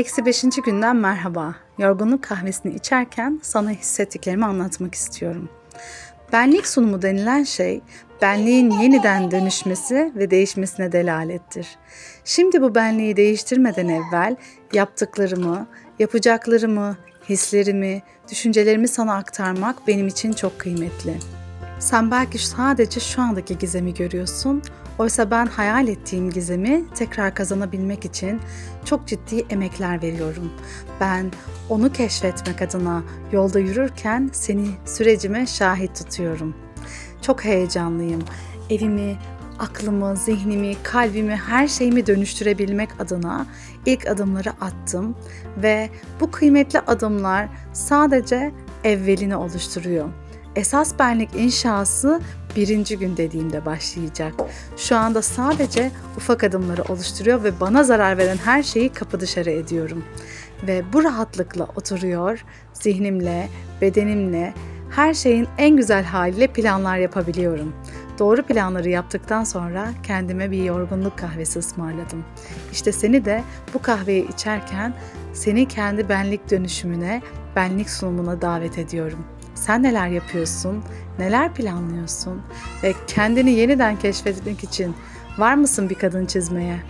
Eksi beşinci günden merhaba. Yorgunluk kahvesini içerken sana hissettiklerimi anlatmak istiyorum. Benlik sunumu denilen şey, benliğin yeniden dönüşmesi ve değişmesine delalettir. Şimdi bu benliği değiştirmeden evvel yaptıklarımı, yapacaklarımı, hislerimi, düşüncelerimi sana aktarmak benim için çok kıymetli. Sen belki sadece şu andaki gizemi görüyorsun. Oysa ben hayal ettiğim gizemi tekrar kazanabilmek için çok ciddi emekler veriyorum. Ben onu keşfetmek adına yolda yürürken seni sürecime şahit tutuyorum. Çok heyecanlıyım. Evimi, aklımı, zihnimi, kalbimi, her şeyimi dönüştürebilmek adına ilk adımları attım ve bu kıymetli adımlar sadece evvelini oluşturuyor. Esas benlik inşası birinci gün dediğimde başlayacak. Şu anda sadece ufak adımları oluşturuyor ve bana zarar veren her şeyi kapı dışarı ediyorum. Ve bu rahatlıkla oturuyor, zihnimle, bedenimle, her şeyin en güzel haliyle planlar yapabiliyorum. Doğru planları yaptıktan sonra kendime bir yorgunluk kahvesi ısmarladım. İşte seni de bu kahveyi içerken seni kendi benlik dönüşümüne, benlik sunumuna davet ediyorum. Sen neler yapıyorsun? Neler planlıyorsun? Ve kendini yeniden keşfetmek için var mısın bir kadın çizmeye?